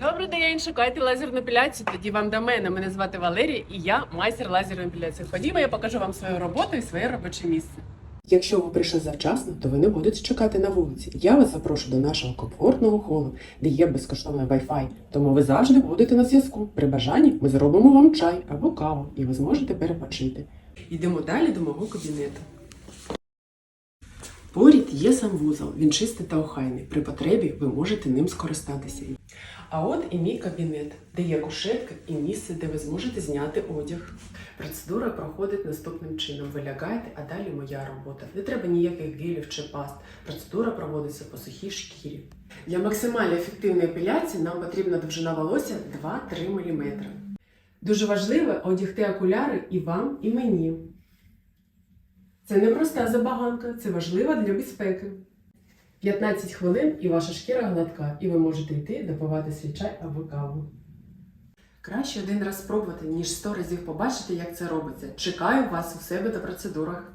Добрий день, шукайте лазерну епіляцію. Тоді вам до мене. Мене звати Валерія і я майстер лазерної епіляції. Ходімо, я покажу вам свою роботу і своє робоче місце. Якщо ви прийшли завчасно, то ви не будете чекати на вулиці. Я вас запрошую до нашого комфортного холу, де є безкоштовний Wi-Fi. Тому ви завжди будете на зв'язку. При бажанні ми зробимо вам чай або каву, і ви зможете перепочити. Йдемо далі до мого кабінету. Є сам вузол, він чистий та охайний. При потребі ви можете ним скористатися. А от і мій кабінет, де є кушетка і місце, де ви зможете зняти одяг. Процедура проходить наступним чином. Ви лягаєте, а далі моя робота. Не треба ніяких гелів чи паст. Процедура проводиться по сухій шкірі. Для максимально ефективної епіляції нам потрібна довжина волосся 2-3 мм. Дуже важливо одягти окуляри і вам, і мені. Це не проста забаганка, це важливо для безпеки. 15 хвилин і ваша шкіра гладка, і ви можете йти допивати свій чай або каву. Краще один раз спробувати, ніж 100 разів побачити, як це робиться. Чекаю вас у себе та процедурах.